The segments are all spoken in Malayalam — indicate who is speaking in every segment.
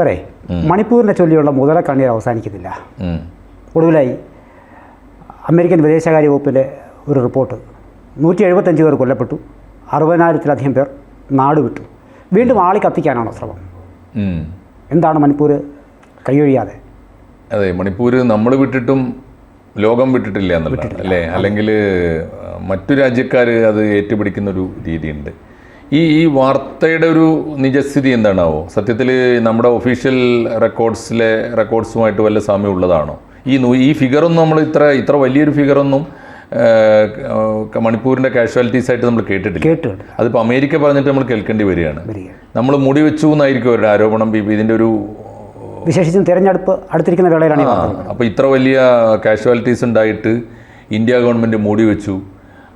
Speaker 1: സാറേ മണിപ്പൂരിനെ ചൊല്ലിയുള്ള മുതലക്കണ്ണീർ അവസാനിക്കുന്നില്ല. ഒടുവിലായി അമേരിക്കൻ വിദേശകാര്യ വകുപ്പിന്റെ ഒരു റിപ്പോർട്ട്. നൂറ്റി എഴുപത്തഞ്ച് പേർ കൊല്ലപ്പെട്ടു. അറുപതിനായിരത്തിലധികം പേർ നാട് വിട്ടു വീണ്ടും ആളി കത്തിക്കാനാണോ ശ്രമം? എന്താണ് മണിപ്പൂർ കൈയൊഴിയാതെ?
Speaker 2: അതെ മണിപ്പൂർ നമ്മൾ വിട്ടിട്ടും ലോകം വിട്ടിട്ടില്ല എന്നുള്ളത് അല്ലേ? അല്ലെങ്കിൽ മറ്റു രാജ്യക്കാർ അത് ഏറ്റുപിടിക്കുന്ന ഒരു രീതിയുണ്ട്. ഈ ഈ വാർത്തയുടെ ഒരു നിജസ്ഥിതി എന്താണാവോ? സത്യത്തിൽ നമ്മുടെ ഒഫീഷ്യൽ റെക്കോർഡ്സിലെ റെക്കോർഡ്സുമായിട്ട് വല്ല സാമ്യം ഉള്ളതാണോ? ഈ ഈ ഫിഗറൊന്നും നമ്മൾ ഇത്ര ഇത്ര വലിയൊരു ഫിഗറൊന്നും മണിപ്പൂരിന്റെ കാഷ്വാലിറ്റീസ് ആയിട്ട് നമ്മൾ കേട്ടിട്ടില്ല.
Speaker 1: കേട്ടുണ്ട്
Speaker 2: അതിപ്പോൾ അമേരിക്ക പറഞ്ഞിട്ട് നമ്മൾ കേൾക്കേണ്ടി വരികയാണ്. നമ്മൾ മുടി വെച്ചു എന്നായിരിക്കും അവരുടെ ആരോപണം. ഇതിന്റെ ഒരു
Speaker 1: വിശേഷിച്ചും തിരഞ്ഞെടുപ്പ് അടുത്തിരിക്കുന്ന വേളയിലാണ്
Speaker 2: അപ്പോൾ ഇത്ര വലിയ കാഷ്വാലിറ്റീസ് ഉണ്ടായിട്ട് ഇന്ത്യ ഗവൺമെന്റ് മൂടി വെച്ചു.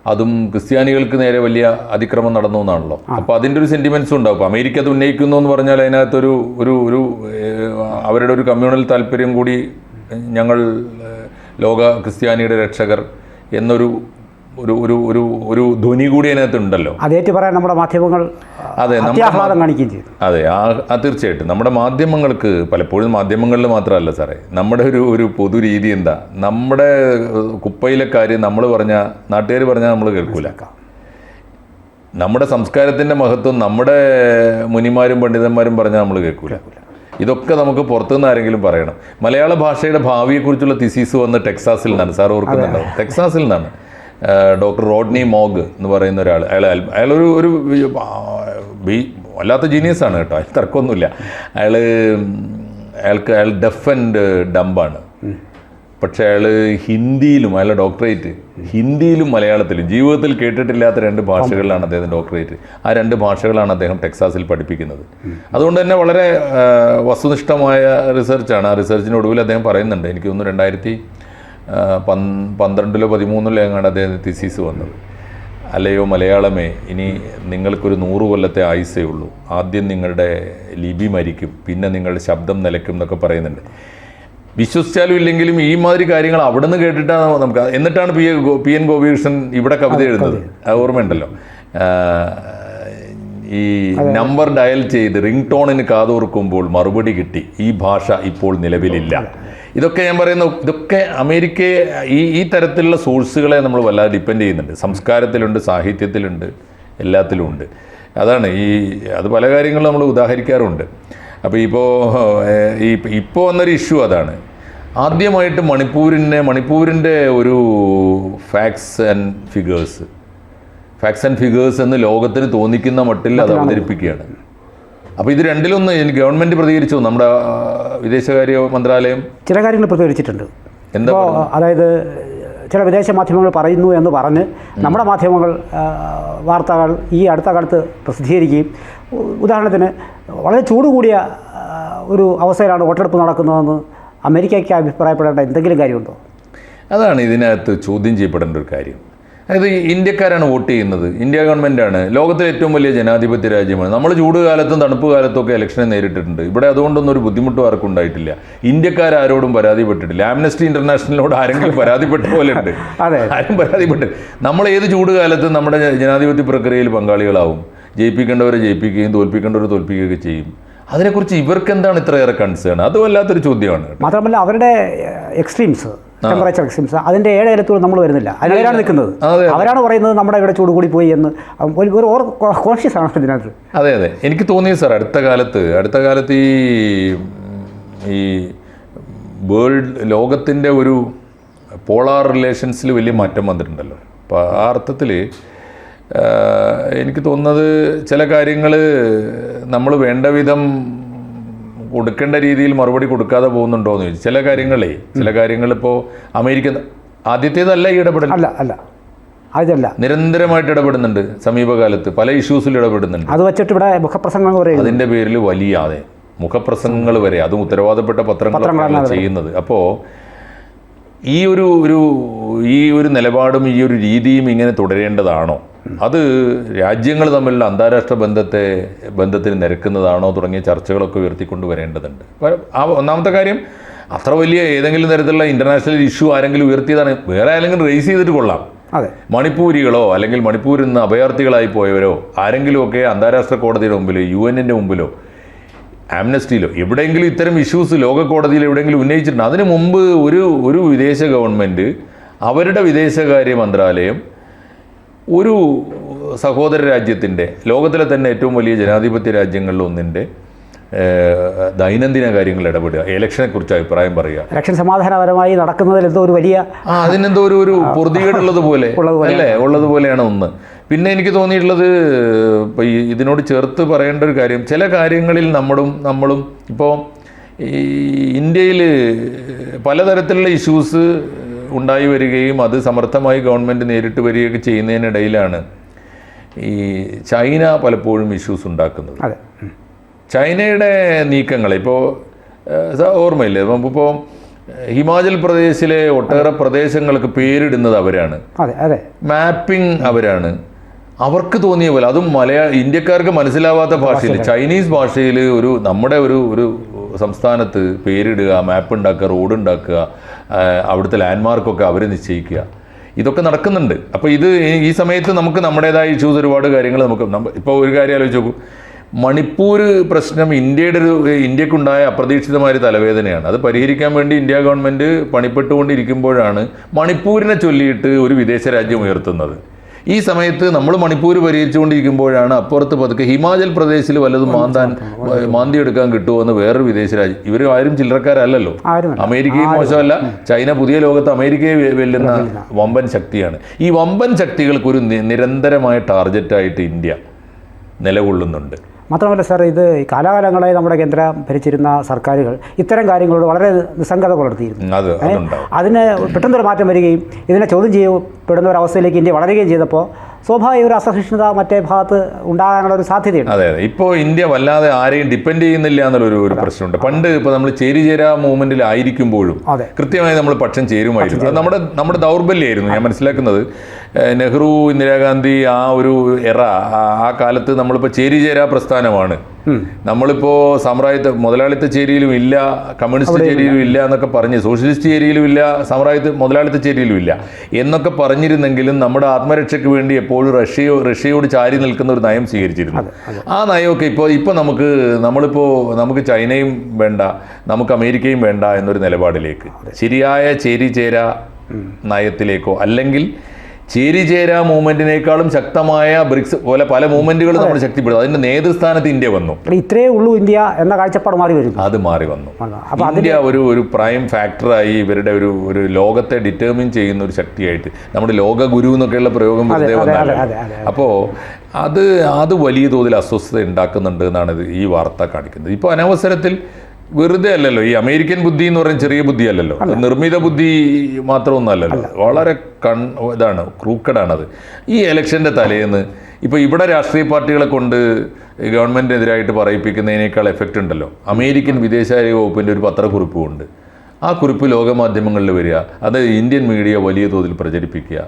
Speaker 2: അതും ക്രിസ്ത്യാനികൾക്ക് നേരെ വലിയ അതിക്രമം നടന്നു എന്നാണല്ലോ. അപ്പോൾ അതിന്റെ ഒരു സെന്റിമെൻസും ഉണ്ടാവും അപ്പോൾ അമേരിക്ക അത് ഉന്നയിക്കുന്നു എന്ന് പറഞ്ഞാൽ അതിനകത്തൊരു ഒരു ഒരു അവരുടെ ഒരു കമ്മ്യൂണൽ താല്പര്യം കൂടി ഞങ്ങൾ ലോക ക്രിസ്ത്യാനിയുടെ രക്ഷകർ എന്നൊരു ഒരു ഒരു ഒരു ഒരു ധ്വനി കൂടി അതിനകത്ത് ഉണ്ടല്ലോ.
Speaker 1: അതേറ്റ് പറയാൻ നമ്മുടെ മാധ്യമങ്ങൾ
Speaker 2: അതെ,
Speaker 1: അത്യാഹ്ലാദം കാണിക്കുകയും ചെയ്തു.
Speaker 2: അതെ ആ തീർച്ചയായിട്ടും. നമ്മുടെ മാധ്യമങ്ങൾക്ക് പലപ്പോഴും മാധ്യമങ്ങളിൽ മാത്രമല്ല സാറേ നമ്മുടെ ഒരു ഒരു പൊതു രീതി എന്താ? നമ്മുടെ കുപ്പയിലെ കാര്യം നമ്മൾ പറഞ്ഞ നാട്ടുകാർ പറഞ്ഞാൽ നമ്മൾ കേൾക്കൂല. നമ്മുടെ സംസ്കാരത്തിന്റെ മഹത്വം നമ്മുടെ മുനിമാരും പണ്ഡിതന്മാരും പറഞ്ഞാൽ നമ്മൾ കേൾക്കൂല. ഇതൊക്കെ നമുക്ക് പുറത്തുനിന്ന് ആരെങ്കിലും പറയണം. മലയാള ഭാഷയുടെ ഭാവിയെക്കുറിച്ചുള്ള തിസീസ് വന്ന് ടെക്സാസിൽ നിന്നാണ്. സാർ ഓർക്കുന്നുണ്ടാവും ടെക്സാസിൽ നിന്നാണ്. ഡോക്ടർ റോഡ്നി മോഗ് എന്ന് പറയുന്ന ഒരാൾ. അയാൾ അയാളൊരു ഒരു ബി- വല്ലാത്ത ജീനിയസ് ആണ് കേട്ടോ. അതിൽ തർക്കമൊന്നുമില്ല. അയാൾ അയാൾക്ക് അയാൾ ഡെഫ് ആൻഡ് ഡംബാണ് പക്ഷേ അയാൾ ഹിന്ദിയിലും അയാളുടെ ഡോക്ടറേറ്റ് ഹിന്ദിയിലും മലയാളത്തിലും ജീവിതത്തിൽ കേട്ടിട്ടില്ലാത്ത രണ്ട് ഭാഷകളിലാണ് അദ്ദേഹം ഡോക്ടറേറ്റ് ആ രണ്ട് ഭാഷകളാണ് അദ്ദേഹം ടെക്സാസിൽ പഠിപ്പിക്കുന്നത്. അതുകൊണ്ട് തന്നെ വളരെ വസ്തുനിഷ്ഠമായ റിസർച്ചാണ് ആ റിസർച്ചിന് ഒടുവിൽ അദ്ദേഹം പറയുന്നുണ്ട് എനിക്ക് തോന്നുന്നു രണ്ടായിരത്തി പന്ത്രണ്ടിലോ പതിമൂന്നിലോ എങ്ങാണ്ട് അദ്ദേഹത്തിന് തിസീസ് വന്നത്. അല്ലയോ മലയാളമേ ഇനി നിങ്ങൾക്കൊരു നൂറ് കൊല്ലത്തെ ആയുസേ ഉള്ളൂ. ആദ്യം നിങ്ങളുടെ ലിപി മരിക്കും പിന്നെ നിങ്ങളുടെ ശബ്ദം നിലയ്ക്കും എന്നൊക്കെ പറയുന്നുണ്ട്. വിശ്വസിച്ചാലും ഇല്ലെങ്കിലും ഈ മാതിരി കാര്യങ്ങൾ അവിടെ നിന്ന് കേട്ടിട്ടാണ് നമുക്ക് എന്നിട്ടാണ് പി പി എൻ ഗോപികൃഷ്ണൻ ഇവിടെ കവിത എഴുതുന്നത്. ഓർമ്മയുണ്ടല്ലോ. ഈ നമ്പർ ഡയൽ ചെയ്ത് റിംഗ് ടോണിന് കാതോർക്കുമ്പോൾ മറുപടി കിട്ടി. ഈ ഭാഷ ഇപ്പോൾ നിലവിലില്ല. ഇതൊക്കെ ഞാൻ പറയുന്ന ഇതൊക്കെ അമേരിക്കയെ ഈ ഈ തരത്തിലുള്ള സോഴ്സുകളെ നമ്മൾ വല്ലാതെ ഡിപ്പെൻഡ് ചെയ്യുന്നുണ്ട്. സംസ്കാരത്തിലുണ്ട് സാഹിത്യത്തിലുണ്ട് എല്ലാത്തിലും ഉണ്ട് അതാണ് ഈ അത് പല കാര്യങ്ങളും നമ്മൾ ഉദാഹരിക്കാറുണ്ട്. അപ്പോൾ ഇപ്പോൾ ഈ ഇപ്പോൾ വന്നൊരു ഇഷ്യൂ അതാണ്. ആദ്യമായിട്ട് മണിപ്പൂരിനെ മണിപ്പൂരിന്റെ ഒരു facts and figures facts and figures എന്ന് ലോകത്തിന് തോന്നിക്കുന്ന മട്ടിൽ അത് അവതരിപ്പിക്കുകയാണ്. അപ്പോൾ ഇത് രണ്ടിലൊന്ന് ഗവൺമെന്റ് പ്രതികരിച്ചു. നമ്മുടെ വിദേശകാര്യ മന്ത്രാലയം.
Speaker 1: ചില കാര്യങ്ങൾ പ്രതികരിച്ചിട്ടുണ്ട്.
Speaker 2: എന്താ
Speaker 1: അതായത് ചില വിദേശ മാധ്യമങ്ങൾ പറയുന്നു എന്ന് പറഞ്ഞ് നമ്മുടെ മാധ്യമങ്ങൾ വാർത്തകൾ ഈ അടുത്ത കാലത്ത് പ്രസിദ്ധീകരിക്കുകയും ഉദാഹരണത്തിന് വളരെ ചൂട് കൂടിയ ഒരു അവസ്ഥയിലാണ് വോട്ടെടുപ്പ് നടക്കുന്നതെന്ന് അമേരിക്കയ്ക്ക് അഭിപ്രായപ്പെടേണ്ട എന്തെങ്കിലും കാര്യമുണ്ടോ?
Speaker 2: അതാണ് ഇതിനകത്ത് ചോദ്യം ചെയ്യപ്പെടേണ്ട ഒരു കാര്യം. അതായത് ഇന്ത്യക്കാരാണ് വോട്ട് ചെയ്യുന്നത്. ഇന്ത്യ ഗവൺമെന്റാണ് ലോകത്തിലെ ഏറ്റവും വലിയ ജനാധിപത്യ രാജ്യമാണ്. നമ്മൾ ചൂട് കാലത്തും തണുപ്പ് കാലത്തും ഒക്കെ ഇലക്ഷനെ നേരിട്ടിട്ടുണ്ട്. ഇവിടെ അതുകൊണ്ടൊന്നും ഒരു ബുദ്ധിമുട്ടും ആർക്കും ഉണ്ടായിട്ടില്ല. ഇന്ത്യക്കാരാരോടും പരാതിപ്പെട്ടിട്ടില്ല. ആംനസ്റ്റി ഇന്റർനാഷണലിനോട് ആരെങ്കിലും പരാതിപ്പെട്ട പോലെ ഉണ്ട്.
Speaker 1: അതെ.
Speaker 2: ആരും പരാതിപ്പെട്ട് നമ്മൾ ഏത് ചൂട് കാലത്തും നമ്മുടെ ജനാധിപത്യ പ്രക്രിയയിൽ പങ്കാളികളാവും. ജയിപ്പിക്കേണ്ടവരെ ജയിപ്പിക്കുകയും തോൽപ്പിക്കേണ്ടവരെ തോൽപ്പിക്കുകയൊക്കെ ചെയ്യും. അതിനെക്കുറിച്ച് ഇവർക്ക് എന്താണ് ഇത്രയേറെ കൺസേൺ അത് വല്ലാത്തൊരു ചോദ്യമാണ്
Speaker 1: മാത്രമല്ല അവരുടെ എക്സ്ട്രീംസ് ടെമ്പറേച്ചർ എക്സ്ട്രീംസ് അതിന്റെ ഏഴരത്തോളം നമ്മൾ വരുന്നില്ല. അതിലാണ് നിൽക്കുന്നത്. അവരാണ് പറയുന്നത് നമ്മുടെ ഇവിടെ ചൂട് കൂടി പോയി എന്ന്. ഒരു ഓർ കോൺഷ്യസ് ആണ് ഇതിനകത്ത്
Speaker 2: അതെ അതെ. എനിക്ക് തോന്നിയത് സാർ അടുത്ത കാലത്ത് അടുത്ത കാലത്ത് ഈ ഈ വേൾഡ് ലോകത്തിന്റെ ഒരു പോളാർ റിലേഷൻസിൽ വലിയ മാറ്റം വന്നിട്ടുണ്ടല്ലോ. അപ്പോൾ ആ അർത്ഥത്തിൽ എനിക്ക് തോന്നുന്നത് ചില കാര്യങ്ങൾ നമ്മൾ വേണ്ട വിധം കൊടുക്കേണ്ട രീതിയിൽ മറുപടി കൊടുക്കാതെ പോകുന്നുണ്ടോ എന്ന് ചോദിച്ചു. ചില കാര്യങ്ങളെ ചില കാര്യങ്ങൾ ഇപ്പോൾ അമേരിക്ക ആദ്യത്തേതല്ല ഈ ഇടപെടൽ?
Speaker 1: അല്ല അല്ല. അതല്ല.
Speaker 2: നിരന്തരമായിട്ട് ഇടപെടുന്നുണ്ട് സമീപകാലത്ത്. പല ഇഷ്യൂസിൽ ഇടപെടുന്നുണ്ട്.
Speaker 1: അത് വെച്ചിട്ട് ഇവിടെ മുഖപ്രസംഗങ്ങൾ വരെ
Speaker 2: അതിന്റെ പേരിൽ വലിയ അതെ മുഖപ്രസംഗങ്ങൾ വരെ. അതും ഉത്തരവാദപ്പെട്ട പത്രങ്ങളാണ് ചെയ്യുന്നത്. അപ്പോൾ ഈ ഒരു ഒരു ഈ ഒരു നിലപാടും ഈ ഒരു രീതിയും ഇങ്ങനെ തുടരേണ്ടതാണോ? അത് രാജ്യങ്ങൾ തമ്മിലുള്ള അന്താരാഷ്ട്ര ബന്ധത്തെ ബന്ധത്തിന് നിരക്കുന്നതാണോ തുടങ്ങിയ ചർച്ചകളൊക്കെ ഉയർത്തിക്കൊണ്ട് വരേണ്ടതുണ്ട്. ആ ഒന്നാമത്തെ കാര്യം അത്ര വലിയ ഏതെങ്കിലും തരത്തിലുള്ള ഇന്റർനാഷണൽ ഇഷ്യൂ ആരെങ്കിലും ഉയർത്തിയതാണ് വേറെ ആരെങ്കിലും റേസ് ചെയ്തിട്ട് കൊള്ളാം.
Speaker 1: അതെ.
Speaker 2: മണിപ്പൂരികളോ അല്ലെങ്കിൽ മണിപ്പൂരിൽ നിന്ന് അഭയാർത്ഥികളായി പോയവരോ ആരെങ്കിലുമൊക്കെ അന്താരാഷ്ട്ര കോടതിയുടെ മുമ്പിലോ യു എന്നിന്റെ മുമ്പിലോ ആംനസ്റ്റിയിലോ എവിടെയെങ്കിലും ഇത്തരം ഇഷ്യൂസ് ലോക കോടതിയിൽ എവിടെയെങ്കിലും ഉന്നയിച്ചിട്ടുണ്ട്. അതിനു മുമ്പ് ഒരു ഒരു വിദേശ ഗവൺമെന്റ് അവരുടെ വിദേശകാര്യ മന്ത്രാലയം ഒരു സഹോദര രാജ്യത്തിന്റെ ലോകത്തിലെ തന്നെ ഏറ്റവും വലിയ ജനാധിപത്യ രാജ്യങ്ങളിൽ ഒന്നിന്റെ ദൈനംദിന കാര്യങ്ങൾ ഇടപെടുക. ഇലക്ഷനെ കുറിച്ച് അഭിപ്രായം പറയുക.
Speaker 1: ഇലക്ഷൻ സമാധാനപരമായി നടക്കുന്നതിൽ എന്തോ ഒരു വലിയ
Speaker 2: ആ അതിനെന്തോ ഒരു ഒരു പൊറുതികേടുള്ളത് പോലെ. അല്ലേ? ഉള്ളതുപോലെയാണ് ഒന്ന്. പിന്നെ എനിക്ക് തോന്നിയിട്ടുള്ളത് ഇതിനോട് ചേർത്ത് പറയേണ്ട ഒരു കാര്യം ചില കാര്യങ്ങളിൽ നമ്മളും നമ്മളും ഇപ്പോൾ ഈ ഇന്ത്യയിൽ പലതരത്തിലുള്ള ഇഷ്യൂസ് ഉണ്ടായി വരികയും അത് സമർത്ഥമായി ഗവൺമെന്റ് നേരിട്ട് വരികയൊക്കെ ചെയ്യുന്നതിനിടയിലാണ് ഈ ചൈന പലപ്പോഴും ഇഷ്യൂസ് ഉണ്ടാക്കുന്നത്. ചൈനയുടെ നീക്കങ്ങൾ ഇപ്പോൾ ഓർമ്മയില്ലേ? ഇപ്പോൾ ഹിമാചൽ പ്രദേശിലെ ഒട്ടേറെ പ്രദേശങ്ങൾക്ക് പേരിടുന്നത് അവരാണ്. മാപ്പിംഗ് അവരാണ്. അവർക്ക് തോന്നിയ പോലെ അതും മലയാള ഇന്ത്യക്കാർക്ക് മനസ്സിലാവാത്ത ഭാഷയിൽ ചൈനീസ് ഭാഷയിൽ ഒരു നമ്മുടെ ഒരു ഒരു സംസ്ഥാനത്ത് പേരിടുക മാപ്പ് ഉണ്ടാക്കുക റോഡ് ഉണ്ടാക്കുക അവിടുത്തെ ലാൻഡ്മാർക്കൊക്കെ അവർ നിശ്ചയിക്കുക. ഇതൊക്കെ നടക്കുന്നുണ്ട്. അപ്പോൾ ഇത് ഈ സമയത്ത് നമുക്ക് നമ്മുടേതായ ഇഷ്യൂസ് ഒരുപാട് കാര്യങ്ങൾ നമുക്ക് ഇപ്പോൾ ഒരു കാര്യം ആലോചിച്ച് നോക്കൂ. മണിപ്പൂർ പ്രശ്നം ഇന്ത്യയുടെ ഒരു ഇന്ത്യക്കുണ്ടായ അപ്രതീക്ഷിതമായ തലവേദനയാണ്. അത് പരിഹരിക്കാൻ വേണ്ടി ഇന്ത്യ ഗവൺമെന്റ് പണിപ്പെട്ടുകൊണ്ടിരിക്കുമ്പോഴാണ് മണിപ്പൂരിനെ ചൊല്ലിയിട്ട് ഒരു വിദേശ രാജ്യം ഉയർത്തുന്നത്. ഈ സമയത്ത് നമ്മൾ മണിപ്പൂർ പരിഹരിച്ചുകൊണ്ടിരിക്കുമ്പോഴാണ് അപ്പുറത്ത് പതുക്കെ ഹിമാചൽ പ്രദേശിൽ വല്ലതും മാന്താൻ മാന്തി എടുക്കാൻ കിട്ടുമോ എന്ന് വേറൊരു വിദേശ രാജ്യം. ഇവർ ആരും ചില്ലറക്കാരല്ലല്ലോ. അമേരിക്കയും മോശമല്ല. ചൈന പുതിയ ലോകത്ത് അമേരിക്കയെ വെല്ലുന്ന വമ്പൻ ശക്തിയാണ്. ഈ വമ്പൻ ശക്തികൾക്ക് ഒരു നി- നിരന്തരമായ ടാർഗറ്റായിട്ട് ഇന്ത്യ നിലകൊള്ളുന്നുണ്ട്.
Speaker 1: മാത്രമല്ല സാർ ഇത് ഈ കാലാകാലങ്ങളായി നമ്മുടെ കേന്ദ്രം ഭരിച്ചിരുന്ന സർക്കാരുകൾ ഇത്തരം കാര്യങ്ങളോട് വളരെ നിസ്സംഗത പുലർത്തിയിരുന്നു. അതിന് പെട്ടെന്നൊരു മാറ്റം വരികയും ഇതിനെ ചോദ്യം ചെയ്യപ്പെടുന്ന ഒരു അവസ്ഥയിലേക്ക് ഇന്ത്യ വളരുകയും ചെയ്തപ്പോൾ സ്വാഭാവിക ഒരു അസഹിഷ്ണുത മറ്റേ ഭാഗത്ത് ഉണ്ടാകാനുള്ള ഒരു സാധ്യതയുണ്ട്.
Speaker 2: അതെ അതെ. ഇപ്പോൾ ഇന്ത്യ വല്ലാതെ ആരെയും ഡിപ്പെൻഡ് ചെയ്യുന്നില്ല എന്നുള്ളൊരു ഒരു പ്രശ്നമുണ്ട്. പണ്ട് ഇപ്പോൾ നമ്മൾ ചേരിചേരാ മൂവ്മെന്റിൽ ആയിരിക്കുമ്പോഴും കൃത്യമായി നമ്മൾ പക്ഷം ചേരുമായിരുന്നു. അത് നമ്മുടെ നമ്മുടെ ദൗർബല്യമായിരുന്നു ഞാൻ മനസ്സിലാക്കുന്നത് നെഹ്റു ഇന്ദിരാഗാന്ധി ആ ഒരു എറ ആ- ആ കാലത്ത് നമ്മളിപ്പോൾ ചേരിചേരാ പ്രസ്ഥാനമാണ്. നമ്മളിപ്പോൾ സാമ്രാജ്യത്വ മുതലാളിത്ത ചേരിയിലും ഇല്ല കമ്മ്യൂണിസ്റ്റ് ചേരിയിലും ഇല്ല എന്നൊക്കെ പറഞ്ഞ് സോഷ്യലിസ്റ്റ് ചേരിയിലും ഇല്ല സാമ്രാജ്യത്വ മുതലാളിത്ത ചേരിയിലും ഇല്ല എന്നൊക്കെ പറഞ്ഞിരുന്നെങ്കിലും നമ്മുടെ ആത്മരക്ഷയ്ക്ക് വേണ്ടി എപ്പോഴും റഷ്യയോ റഷ്യയോട് ചാരി നിൽക്കുന്ന ഒരു നയം സ്വീകരിച്ചിരുന്നു. ആ നയമൊക്കെ ഇപ്പോൾ ഇപ്പോൾ നമുക്ക് നമ്മളിപ്പോൾ നമുക്ക് ചൈനയും വേണ്ട നമുക്ക് അമേരിക്കയും വേണ്ട എന്നൊരു നിലപാടിലേക്ക് ശരിയായ ചേരി ചേര നയത്തിലേക്കോ അല്ലെങ്കിൽ ചേരിചേരാ മൂവ്മെന്റിനേക്കാളും ശക്തമായ ബ്രിക്സ് പോലെ പല മൂവ്മെന്റുകളും നമ്മൾ ശക്തിപ്പെടുത്തും. അതിന്റെ നേതൃസ്ഥാനത്ത് ഇന്ത്യ വന്നു.
Speaker 1: ഇത്രേ ഉള്ളൂ ഇന്ത്യ എന്ന കാഴ്ചപ്പാട് മാറി വരും
Speaker 2: അത് മാറി വന്നു. ഇന്ത്യ ഒരു ഒരു പ്രൈം ഫാക്ടറായി ഇവരുടെ ഒരു ഒരു ലോകത്തെ ഡിറ്റർമിൻ ചെയ്യുന്ന ഒരു ശക്തിയായിട്ട് നമ്മുടെ ലോക ഗുരു എന്നൊക്കെയുള്ള പ്രയോഗം വെറുതെ
Speaker 1: അതെ,
Speaker 2: അപ്പോൾ അത് അത് വലിയ തോതിൽ അസ്വസ്ഥത ഉണ്ടാക്കുന്നുണ്ട് എന്നാണ് ഈ വാർത്ത കാണിക്കുന്നത്. ഇപ്പോൾ അനവസരത്തിൽ വെറുതെ അല്ലല്ലോ. ഈ അമേരിക്കൻ ബുദ്ധി എന്ന് പറയുന്ന ചെറിയ ബുദ്ധി അല്ലല്ലോ. നിർമ്മിത ബുദ്ധി മാത്രമൊന്നും അല്ലല്ലോ വളരെ കൺ ഇതാണ് ക്രൂക്കഡാണത് ഈ ഇലക്ഷന്റെ തലേന്ന് ഇപ്പോൾ ഇവിടെ രാഷ്ട്രീയ പാർട്ടികളെ കൊണ്ട് ഗവൺമെന്റിനെതിരായിട്ട് പറയിപ്പിക്കുന്നതിനേക്കാൾ എഫക്റ്റ് ഉണ്ടല്ലോ. അമേരിക്കൻ വിദേശകാര്യ വകുപ്പിന്റെ ഒരു പത്രക്കുറിപ്പുമുണ്ട് ആ കുറിപ്പ് ലോകമാധ്യമങ്ങളിൽ വരിക അത് ഇന്ത്യൻ മീഡിയ വലിയ തോതിൽ പ്രചരിപ്പിക്കുക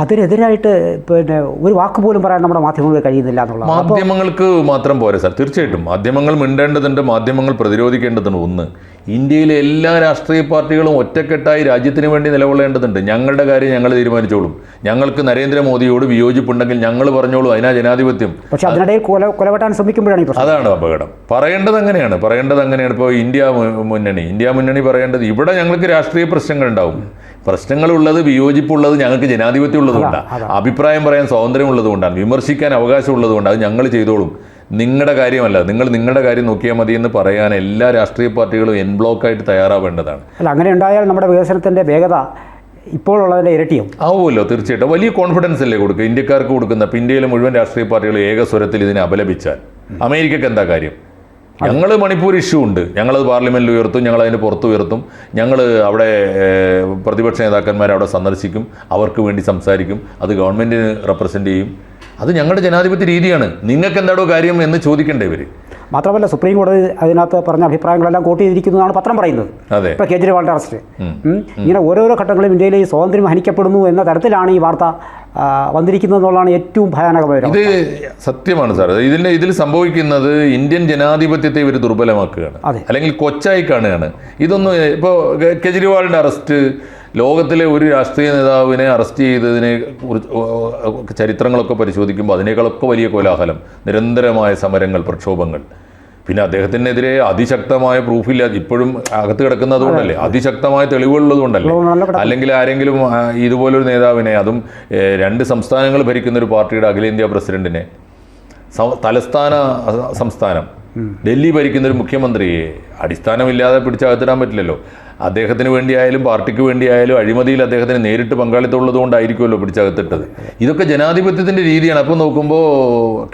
Speaker 1: അതിനെതിരായിട്ട് പിന്നെ ഒരു വാക്ക് പോലും പറയാൻ നമ്മുടെ മാധ്യമങ്ങൾക്ക് കഴിയുന്നില്ല എന്നുള്ള
Speaker 2: മാധ്യമങ്ങൾക്ക് മാത്രം പോരെ സാർ തീർച്ചയായിട്ടും. മാധ്യമങ്ങൾ മിണ്ടേണ്ടതുണ്ട് മാധ്യമങ്ങൾ പ്രതിരോധിക്കേണ്ടതുണ്ട്. ഒന്ന് ഇന്ത്യയിലെ എല്ലാ രാഷ്ട്രീയ പാർട്ടികളും ഒറ്റക്കെട്ടായി രാജ്യത്തിന് വേണ്ടി നിലകൊള്ളേണ്ടതുണ്ട്. ഞങ്ങളുടെ കാര്യം ഞങ്ങൾ തീരുമാനിച്ചോളും. ഞങ്ങൾക്ക് നരേന്ദ്രമോദിയോട് വിയോജിപ്പുണ്ടെങ്കിൽ ഞങ്ങൾ പറഞ്ഞോളൂ അതിനാ ജനാധിപത്യം.
Speaker 1: പക്ഷെ അതിനിടയിൽ കൊല കൊലവെട്ടാൻ ശ്രമിക്കുമ്പോഴാണ്
Speaker 2: അതാണ് അപകടം. പറയേണ്ടത് അങ്ങനെയാണ് പറയേണ്ടത് അങ്ങനെയാണ്. ഇപ്പോൾ ഇന്ത്യ മുന്നണി ഇന്ത്യ മുന്നണി പറയേണ്ടത് ഇവിടെ ഞങ്ങൾക്ക് രാഷ്ട്രീയ പ്രശ്നങ്ങൾ ഉണ്ടാവും. പ്രശ്നങ്ങളുള്ളത് വിയോജിപ്പുള്ളത് ഞങ്ങൾക്ക് ജനാധിപത്യം ഉള്ളതുകൊണ്ടാണ് അഭിപ്രായം പറയാൻ സ്വാതന്ത്ര്യം ഉള്ളതുകൊണ്ടാണ് വിമർശിക്കാൻ അവകാശം ഉള്ളതുകൊണ്ട് അത് ഞങ്ങൾ ചെയ്തോളും. നിങ്ങളുടെ കാര്യമല്ല. നിങ്ങൾ നിങ്ങളുടെ കാര്യം നോക്കിയാൽ മതി എന്ന് പറയാൻ എല്ലാ രാഷ്ട്രീയ പാർട്ടികളും എൻ ബ്ലോക്കായിട്ട് തയ്യാറാവേണ്ടതാണ്.
Speaker 1: അല്ല അങ്ങനെ ഉണ്ടായാൽ നമ്മുടെ വികസനത്തിന്റെ വേഗത ഇപ്പോഴുള്ളതിന്റെ ഇരട്ടിയും
Speaker 2: ആവുമല്ലോ തീർച്ചയായിട്ടും. വലിയ കോൺഫിഡൻസ് അല്ലേ കൊടുക്കുക? ഇന്ത്യക്കാർക്ക് കൊടുക്കുന്ന ഇന്ത്യയിലെ മുഴുവൻ രാഷ്ട്രീയ പാർട്ടികൾ ഏകസ്വരത്തിൽ ഇതിനെ അപലപിച്ചാൽ. അമേരിക്കക്ക് എന്താ കാര്യം? ഞങ്ങൾ മണിപ്പൂർ ഇഷ്യൂ ഉണ്ട്. ഞങ്ങളത് പാർലമെന്റിൽ ഉയർത്തും ഞങ്ങൾ അതിന് പുറത്ത് ഉയർത്തും. ഞങ്ങൾ അവിടെ പ്രതിപക്ഷ നേതാക്കന്മാരെ അവിടെ സന്ദർശിക്കും അവർക്ക് വേണ്ടി സംസാരിക്കും അത് ഗവൺമെന്റിന് റെപ്രസെന്റ് ചെയ്യും. അത് ഞങ്ങളുടെ ജനാധിപത്യ രീതിയാണ്. നിങ്ങൾക്ക് എന്താണോ കാര്യം എന്ന് ചോദിക്കേണ്ടേ ഇവർ
Speaker 1: മാത്രമല്ല സുപ്രീം കോടതി അതിനകത്ത് പറഞ്ഞ അഭിപ്രായങ്ങളെല്ലാം കോട്ട് ചെയ്തിരിക്കുന്നതാണ് പത്രം പറയുന്നത്. ഇപ്പോൾ കേജ്രിവാളിന്റെ അറസ്റ്റ്. ഇങ്ങനെ ഓരോരോ ഘട്ടങ്ങളും ഇന്ത്യയിലെ ഈ സ്വാതന്ത്ര്യം ഹനിക്കപ്പെടുന്നു എന്ന തരത്തിലാണ് ഈ വാർത്ത വന്നിരിക്കുന്നത് എന്നുള്ളതാണ് ഏറ്റവും ഭയാനകമായ
Speaker 2: ഇത് സത്യമാണ് സാർ ഇതിന് ഇതിൽ സംഭവിക്കുന്നത് ഇന്ത്യൻ ജനാധിപത്യത്തെ ഇവർ ദുർബലമാക്കുകയാണ്. അല്ലെങ്കിൽ കൊച്ചായി കാണുകയാണ്. ഇതൊന്നും ഇപ്പോൾ കെജ്രിവാളിന്റെ അറസ്റ്റ് ലോകത്തിലെ ഒരു രാഷ്ട്രീയ നേതാവിനെ അറസ്റ്റ് ചെയ്തതിനെ കുറിച്ച് ചരിത്രങ്ങളൊക്കെ പരിശോധിക്കുമ്പോൾ അതിനേക്കാളൊക്കെ വലിയ കോലാഹലം നിരന്തരമായ സമരങ്ങൾ പ്രക്ഷോഭങ്ങൾ. പിന്നെ അദ്ദേഹത്തിനെതിരെ അതിശക്തമായ പ്രൂഫില്ല ഇപ്പോഴും അകത്ത് കിടക്കുന്നത് കൊണ്ടല്ലേ? അതിശക്തമായ
Speaker 1: തെളിവുകളുള്ളതുകൊണ്ടല്ലേ
Speaker 2: അല്ലെങ്കിൽ ആരെങ്കിലും ഇതുപോലൊരു നേതാവിനെ അതും രണ്ട് സംസ്ഥാനങ്ങൾ ഭരിക്കുന്ന ഒരു പാർട്ടിയുടെ അഖിലേന്ത്യാ പ്രസിഡന്റിനെ തലസ്ഥാന സംസ്ഥാനം ഡൽഹി ഭരിക്കുന്ന ഒരു മുഖ്യമന്ത്രിയെ അടിസ്ഥാനമില്ലാതെ പിടിച്ചകത്തിടാൻ പറ്റില്ലല്ലോ. അദ്ദേഹത്തിന് വേണ്ടിയായാലും പാർട്ടിക്ക് വേണ്ടിയായാലും അഴിമതിയിൽ അദ്ദേഹത്തിന് നേരിട്ട് പങ്കാളിത്തം ഉള്ളത് കൊണ്ടായിരിക്കുമല്ലോ പിടിച്ചകത്തിട്ടത്. ഇതൊക്കെ ജനാധിപത്യത്തിന്റെ രീതിയാണ്. അപ്പോൾ നോക്കുമ്പോൾ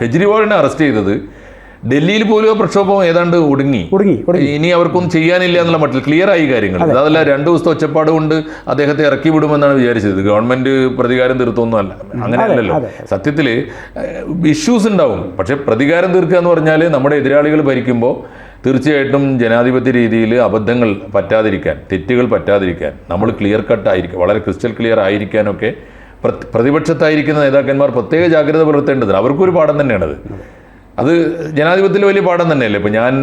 Speaker 2: കെജ്രിവാളിനെ അറസ്റ്റ് ചെയ്തത് ഡൽഹിയിൽ പോലും ആ പ്രക്ഷോഭം ഏതാണ്ട് ഒടുങ്ങി. ഇനി അവർക്കൊന്നും ചെയ്യാനില്ല എന്നുള്ള മട്ടിൽ ക്ലിയർ ആയി കാര്യങ്ങൾ. അതല്ല രണ്ടു ദിവസത്തെ ഒച്ചപ്പാട് കൊണ്ട് അദ്ദേഹത്തെ ഇറക്കി വിടുമെന്നാണ് വിചാരിച്ചത്. ഗവൺമെന്റ് പ്രതികാരം തീർത്തൊന്നും അല്ല. അങ്ങനെയല്ലല്ലോ
Speaker 1: സത്യത്തിൽ
Speaker 2: സത്യത്തിൽ ഇഷ്യൂസ് ഉണ്ടാവും. പക്ഷെ പ്രതികാരം തീർക്കുക എന്ന് പറഞ്ഞാൽ നമ്മുടെ എതിരാളികൾ ഭരിക്കുമ്പോൾ തീർച്ചയായിട്ടും ജനാധിപത്യ രീതിയിൽ അബദ്ധങ്ങൾ പറ്റാതിരിക്കാൻ തെറ്റുകൾ പറ്റാതിരിക്കാൻ നമ്മൾ ക്ലിയർ കട്ട് ആയിരിക്കും വളരെ ക്രിസ്റ്റൽ ക്ലിയർ ആയിരിക്കാനൊക്കെ പ്ര- പ്രതിപക്ഷത്തായിരിക്കുന്ന നേതാക്കന്മാർ പ്രത്യേക ജാഗ്രത പുലർത്തേണ്ടതിന് അവർക്കൊരു പാഠം തന്നെയാണത്. അത് ജനാധിപത്യത്തിൽ വലിയ പാഠം തന്നെയല്ലേ? ഇപ്പം ഞാൻ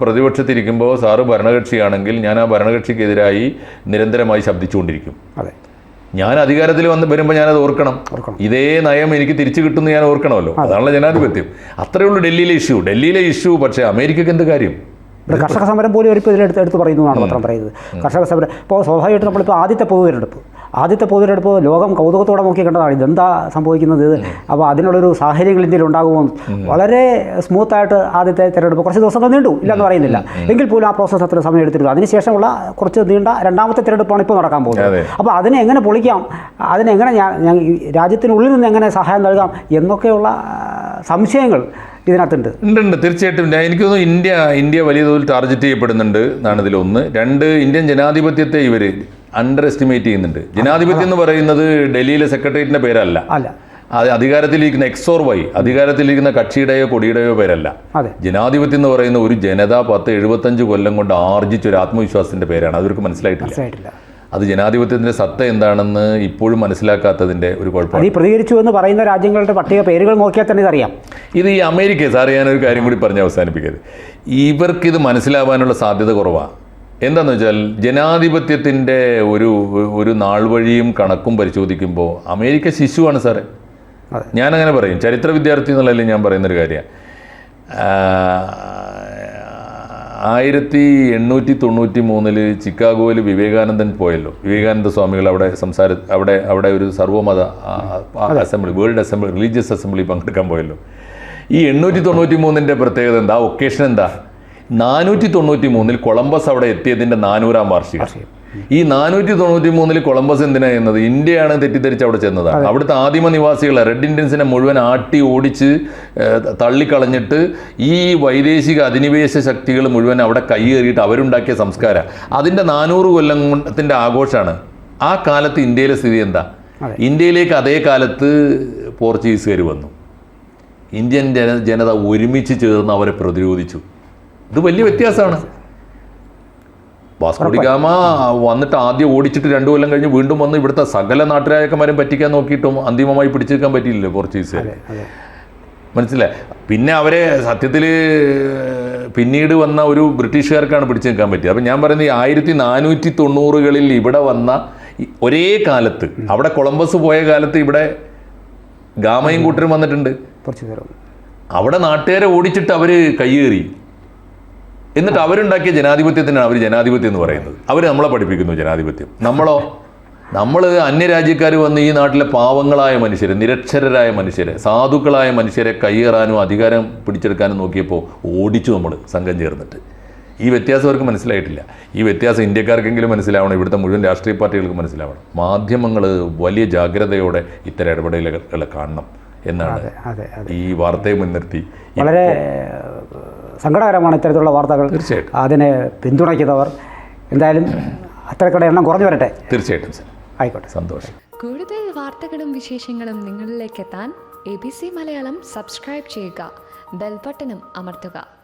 Speaker 2: പ്രതിപക്ഷത്തിരിക്കുമ്പോൾ സാറ് ഭരണകക്ഷിയാണെങ്കിൽ ഞാൻ ആ ഭരണകക്ഷിക്കെതിരായി നിരന്തരമായി ശബ്ദിച്ചുകൊണ്ടിരിക്കും.
Speaker 1: അതെ.
Speaker 2: ഞാൻ അധികാരത്തിൽ വന്ന് വരുമ്പോൾ ഞാനത് ഓർക്കണം.
Speaker 1: ഓർക്കണം.
Speaker 2: ഇതേ നയം എനിക്ക് തിരിച്ചു കിട്ടുന്നു ഞാൻ ഓർക്കണമല്ലോ. അതാണല്ലോ ജനാധിപത്യം. അത്രയേ ഉള്ളൂ ഡൽഹിയിലെ ഇഷ്യൂ ഡൽഹിയിലെ ഇഷ്യൂ പക്ഷേ അമേരിക്കക്ക് എന്ത് കാര്യം?
Speaker 1: ഇവിടെ കർഷക സമരം പോലും ഒരു ഇതിലെടുത്ത് എടുത്ത് പറയുന്നതാണ് മാത്രം പത്രം പറയുന്നത്. കർഷക സമരം. ഇപ്പോൾ സ്വാഭാവികമായിട്ടും നമ്മളിപ്പോൾ ആദ്യത്തെ പൊതു തിരഞ്ഞെടുപ്പ് ആദ്യത്തെ പൊതു തിരഞ്ഞെടുപ്പ് ലോകം കൗതുകത്തോടെ നോക്കി കണ്ടതാണ്. ഇതെന്താ സംഭവിക്കുന്നത്? അപ്പോൾ അതിനുള്ളൊരു സാഹചര്യങ്ങൾ ഇന്ത്യയിൽ ഉണ്ടാകുമോ വളരെ സ്മൂത്തായിട്ട് ആദ്യത്തെ തിരഞ്ഞെടുപ്പ് കുറച്ച് ദിവസങ്ങൾ നീണ്ടു. ഇല്ലെന്ന് പറയുന്നില്ല. എങ്കിൽ പോലും ആ പ്രോസസ്സ് അത്ര സമയം എടുത്തിരുന്നു അതിനുശേഷമുള്ള കുറച്ച് നീണ്ട രണ്ടാമത്തെ തിരഞ്ഞെടുപ്പാണ് ഇപ്പോൾ നടക്കാൻ പോകുന്നത്. അപ്പോൾ അതിനെ എങ്ങനെ പൊളിക്കാം? അതിനെങ്ങനെ ഞാൻ ഞാൻ രാജ്യത്തിനുള്ളിൽ നിന്ന് എങ്ങനെ സഹായം നൽകാം എന്നൊക്കെയുള്ള സംശയങ്ങൾ ഇതിനകത്തുണ്ട്.
Speaker 2: ഉണ്ട് ഉണ്ട്. തീർച്ചയായിട്ടും. എനിക്ക് തോന്നുന്നു ഇന്ത്യ ഇന്ത്യ വലിയ തോതിൽ ടാർഗറ്റ് ചെയ്യപ്പെടുന്നുണ്ട് എന്നാണ് ഇതിലൊന്ന്. രണ്ട് ഇന്ത്യൻ ജനാധിപത്യത്തെ ഇവർ അണ്ടർ എസ്റ്റിമേറ്റ് ചെയ്യുന്നുണ്ട് ജനാധിപത്യം എന്ന് പറയുന്നത് ഡൽഹിയിലെ സെക്രട്ടേറിയറ്റിന്റെ പേരല്ല.
Speaker 1: അല്ല.
Speaker 2: അത് അധികാരത്തിലിരിക്കുന്ന എക്സോർ വൈ അധികാരത്തിലിരിക്കുന്ന കക്ഷിയുടെയോ കൊടിയുടെയോ പേരല്ല.
Speaker 1: അതെ.
Speaker 2: ജനാധിപത്യം എന്ന് പറയുന്ന ഒരു ജനത പത്ത് എഴുപത്തഞ്ച് കൊല്ലം കൊണ്ട് ആർജിച്ച ഒരു ആത്മവിശ്വാസത്തിന്റെ പേരാണ്. അതവർക്ക് മനസ്സിലായിട്ടില്ല. അത് ജനാധിപത്യത്തിന്റെ സത്ത എന്താണെന്ന് ഇപ്പോഴും മനസ്സിലാക്കാത്തതിന്റെ ഒരു കുഴപ്പമാണ്.
Speaker 1: ഈ പ്രതികരിച്ചു എന്ന് പറയുന്ന രാജ്യങ്ങളുടെ പട്ടിക പേരുകൾ നോക്കിയാൽ തന്നെ ഇതറിയാം.
Speaker 2: ഇത് ഈ അമേരിക്ക സാർ ഞാനൊരു കാര്യം കൂടി പറഞ്ഞ് അവസാനിപ്പിക്കരുത്. ഇവർക്കിത് മനസ്സിലാവാനുള്ള സാധ്യത കുറവാണ് എന്താന്ന് വെച്ചാൽ ജനാധിപത്യത്തിന്റെ ഒരു ഒരു നാൾ വഴിയും കണക്കും പരിശോധിക്കുമ്പോൾ അമേരിക്ക ശിശുവാണ് സാറേ. ഞാനങ്ങനെ പറയും. ചരിത്ര വിദ്യാർത്ഥി എന്നുള്ളതിൽ ഞാൻ പറയുന്നൊരു കാര്യമാണ്. ആയിരത്തി എണ്ണൂറ്റി തൊണ്ണൂറ്റി മൂന്നിൽ ചിക്കാഗോയിൽ വിവേകാനന്ദൻ പോയല്ലോ. വിവേകാനന്ദ സ്വാമികൾ അവിടെ സംസാര അവിടെ അവിടെ ഒരു ആ, assembly world assembly religious assembly പങ്കെടുക്കാൻ പോയല്ലോ. ഈ എണ്ണൂറ്റി തൊണ്ണൂറ്റി മൂന്നിന്റെ പ്രത്യേകത എന്താ? ഒക്കേഷൻ എന്താ? നാനൂറ്റി തൊണ്ണൂറ്റി മൂന്നിൽ കൊളംബസ് അവിടെ എത്തിയതിന്റെ നാനൂറാം വാർഷികം. ഈ നാനൂറ്റി തൊണ്ണൂറ്റി മൂന്നിൽ കൊളംബസ് എന്തിനാ എന്നത് ഇന്ത്യയാണ് തെറ്റിദ്ധരിച്ച് അവിടെ ചെന്നതാണ് അവിടുത്തെ ആദിമ നിവാസികളെ റെഡ് ഇന്ത്യൻസിനെ മുഴുവൻ ആട്ടി ഓടിച്ച് തള്ളിക്കളഞ്ഞിട്ട് ഈ വൈദേശിക അധിനിവേശ ശക്തികൾ മുഴുവൻ അവിടെ കൈയേറിയിട്ട് അവരുണ്ടാക്കിയ സംസ്കാരം. അതിന്റെ നാനൂറ് കൊല്ലത്തിന്റെ ആഘോഷമാണ് ആ കാലത്ത് ഇന്ത്യയിലെ സ്ഥിതി എന്താ? ഇന്ത്യയിലേക്ക് അതേ കാലത്ത് പോർച്ചുഗീസുകാർ വന്നു. ഇന്ത്യൻ ജന ജനത ഒരുമിച്ച് ചേർന്ന് അവരെ പ്രതിരോധിച്ചു. ഇത് വലിയ വ്യത്യാസമാണ്. വാസ്കോഡിഗാമ വന്നിട്ട് ആദ്യം ഓടിച്ചിട്ട് രണ്ടു കൊല്ലം കഴിഞ്ഞ് വീണ്ടും വന്ന് ഇവിടുത്തെ സകല നാട്ടുരാജക്കന്മാരും പറ്റിക്കാൻ നോക്കിയിട്ടും അന്തിമമായി പിടിച്ചെടുക്കാൻ പറ്റിയില്ലേ
Speaker 1: അതെ
Speaker 2: മനസ്സിലായി? പിന്നെ അവരെ സത്യത്തിൽ പിന്നീട് വന്ന ഒരു ബ്രിട്ടീഷുകാർക്കാണ് പിടിച്ചു നിൽക്കാൻ പറ്റിയത്. അപ്പം ഞാൻ പറയുന്നത് ഈ ആയിരത്തി നാനൂറ്റി തൊണ്ണൂറുകളിൽ ഇവിടെ വന്ന ഒരേ കാലത്ത് അവിടെ കൊളംബസ് പോയ കാലത്ത് ഇവിടെ ഗാമയും കൂട്ടരും വന്നിട്ടുണ്ട്. അവിടെ നാട്ടുകാരെ ഓടിച്ചിട്ട് അവർ കയ്യേറി എന്നിട്ട് അവരുണ്ടാക്കിയ ജനാധിപത്യത്തിനാണ് അവർ ജനാധിപത്യം എന്ന് പറയുന്നത്. അവർ നമ്മളെ പഠിപ്പിക്കുന്നു ജനാധിപത്യം. നമ്മളോ? നമ്മൾ അന്യരാജ്യക്കാർ വന്ന് ഈ നാട്ടിലെ പാവങ്ങളായ മനുഷ്യരെ നിരക്ഷരരായ മനുഷ്യരെ സാധുക്കളായ മനുഷ്യരെ കയ്യേറാനും അധികാരം പിടിച്ചെടുക്കാനും നോക്കിയപ്പോൾ ഓടിച്ചു നമ്മൾ സംഘം ചേർന്നിട്ട്. ഈ വ്യത്യാസം അവർക്ക് മനസ്സിലായിട്ടില്ല. ഈ വ്യത്യാസം ഇന്ത്യക്കാർക്കെങ്കിലും മനസ്സിലാവണം ഇവിടുത്തെ മുഴുവൻ രാഷ്ട്രീയ പാർട്ടികൾക്ക് മനസ്സിലാവണം. മാധ്യമങ്ങൾ വലിയ ജാഗ്രതയോടെ ഇത്തരം ഇടപെടലുകളെ കാണണം എന്നാണ് ഈ വാർത്തയെ മുൻനിർത്തി
Speaker 1: വളരെ സങ്കടകരമാണ് ഇത്തരത്തിലുള്ള വാർത്തകൾ.
Speaker 2: തീർച്ചയായിട്ടും.
Speaker 1: അതിനെ പിന്തുണയ്ക്കുന്നവർ എന്തായാലും അത്തരക്കട എണ്ണം കുറഞ്ഞു വരട്ടെ
Speaker 2: തീർച്ചയായിട്ടും സർ.
Speaker 1: ആയിക്കോട്ടെ.
Speaker 2: സന്തോഷം.
Speaker 3: കൂടുതൽ വാർത്തകളും വിശേഷങ്ങളും നിങ്ങളിലേക്ക് എത്താൻ A B C Malayalam subscribe ചെയ്യുക. ബെൽബട്ടനും അമർത്തുക.